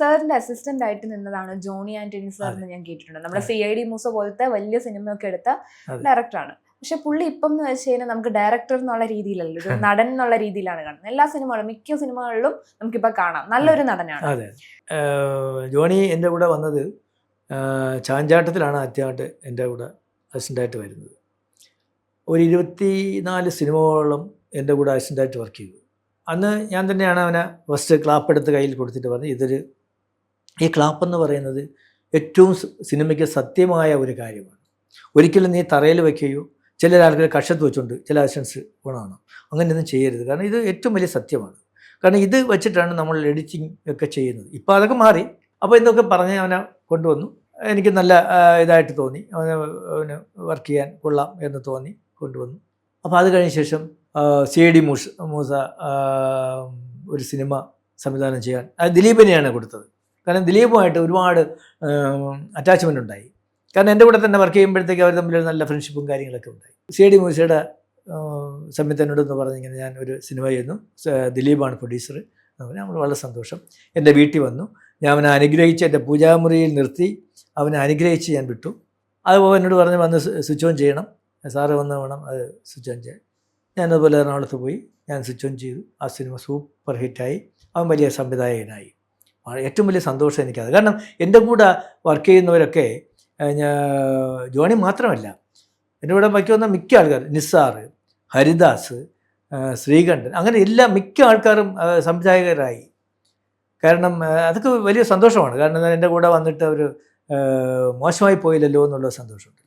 സാറിന്റെ അസിസ്റ്റന്റ് ആയിട്ട് നിന്നതാണ് ജോണി ആന്റണി സാർ എന്ന് ഞാൻ കേട്ടിട്ടുണ്ട്. നമ്മുടെ. സി ഐ ഡി മൂസ പോലത്തെ വലിയ സിനിമയൊക്കെ എടുത്ത. ഡയറക്ടറാണ് പക്ഷെ പുള്ളി ഇപ്പം എന്ന് വെച്ച് കഴിഞ്ഞാൽ നമുക്ക് ഡയറക്ടർ എന്നുള്ള രീതിയിലല്ല ഒരു നടൻ എന്നുള്ള രീതിയിലാണ് കാണുന്നത്. എല്ലാ സിനിമകളും മിക്ക സിനിമകളിലും നമുക്കിപ്പോ കാണാം. നല്ലൊരു നടനാണ്. അതെ. ജോണി എന്റെ കൂടെ വന്നത് ചാഞ്ചാട്ടത്തിലാണ് ആദ്യമായിട്ട് എന്റെ കൂടെ അസിസ്റ്റന്റായിട്ട് വരുന്നത്. ഒരു ഇരുപത്തി നാല് സിനിമകളോളം എന്റെ കൂടെ അസിസ്റ്റന്റായിട്ട് വർക്ക് ചെയ്തു. അന്ന് ഞാൻ തന്നെയാണ് അവനെ ഫസ്റ്റ് ക്ലാപ്പ് എടുത്ത് കയ്യിൽ കൊടുത്തിട്ട് പറഞ്ഞു ഇതൊരു ഈ ക്ലാപ്പെന്ന് പറയുന്നത് ഏറ്റവും സിനിമയ്ക്ക് സത്യമായ ഒരു കാര്യമാണ്. ഒരിക്കലും നീ തറയിൽ വയ്ക്കുകയോ ചില ആൾക്കാർ കഷത്ത് വെച്ചുകൊണ്ട് ചില അസിസ്റ്റൻസ് ഗുണമാണ് അങ്ങനെയൊന്നും ചെയ്യരുത്. കാരണം ഇത് ഏറ്റവും വലിയ സത്യമാണ്. കാരണം ഇത് വെച്ചിട്ടാണ് നമ്മൾ എഡിറ്റിംഗ് ഒക്കെ ചെയ്യുന്നത്. ഇപ്പോൾ അതൊക്കെ മാറി. അപ്പോൾ ഇതൊക്കെ പറഞ്ഞ് അവനെ കൊണ്ടുവന്നു. എനിക്ക് നല്ല ഇതായിട്ട് തോന്നി. അവനെ അവന് വർക്ക് ചെയ്യാൻ കൊള്ളാം എന്ന് തോന്നി കൊണ്ടുവന്നു. അപ്പോൾ അത് കഴിഞ്ഞ ശേഷം സി ഡി മൂസ മൂസ ഒരു സിനിമ സംവിധാനം ചെയ്യാൻ ദിലീപിനെയാണ് കൊടുത്തത്. കാരണം ദിലീപുമായിട്ട് ഒരുപാട് അറ്റാച്ച്മെന്റ് ഉണ്ടായി. കാരണം എന്റെ കൂടെ തന്നെ വർക്ക് ചെയ്യുമ്പോഴത്തേക്ക് അവർ തമ്മിൽ നല്ല ഫ്രണ്ട്ഷിപ്പും കാര്യങ്ങളൊക്കെ ഉണ്ടായി. സി ഡി മൂസയുടെ സംവിധാനോട് പറഞ്ഞു പറഞ്ഞ് ഞാൻ ഒരു സിനിമ ചെയ്യുന്നു. ദിലീപാണ് പ്രൊഡ്യൂസർ നമ്മൾ വളരെ സന്തോഷം. എന്റെ വീട്ടിൽ വന്നു. ഞാൻ അവനെ അനുഗ്രഹിച്ച് എന്റെ പൂജാമുറിയിൽ നിർത്തി. അവനെ അനുഗ്രഹിച്ച് ഞാൻ വിട്ടു. അതുപോലെ എന്നോട് പറഞ്ഞ് വന്ന് സ്വിച്ച് ഓൺ ചെയ്യണം. സാറ് വന്ന് വേണം അത് സ്വിച്ച് ഓൺ ചെയ്യാൻ. ഞാനതുപോലെ എറണാകുളത്ത് പോയി. ഞാൻ സ്വിച്ച് ഓൺ ചെയ്തു. ആ സിനിമ സൂപ്പർ ഹിറ്റായി അവൻ വലിയ സംവിധായകനായി. ഏറ്റവും വലിയ സന്തോഷം എനിക്കത്. കാരണം എന്റെ കൂടെ വർക്ക് ചെയ്യുന്നവരൊക്കെ ജോണി മാത്രമല്ല എന്റെ കൂടെ ബാക്കി വന്ന മിക്ക ആൾക്കാർ നിസ്സാർ ഹരിദാസ് ശ്രീകണ്ഠൻ അങ്ങനെ എല്ലാ മിക്ക ആൾക്കാരും സംവിധായകരായി. കാരണം അതൊക്കെ വലിയ സന്തോഷമാണ്. കാരണം എന്റെ കൂടെ വന്നിട്ട് അവർ മോശമായി പോയില്ലല്ലോ എന്നുള്ള സന്തോഷമുണ്ട്.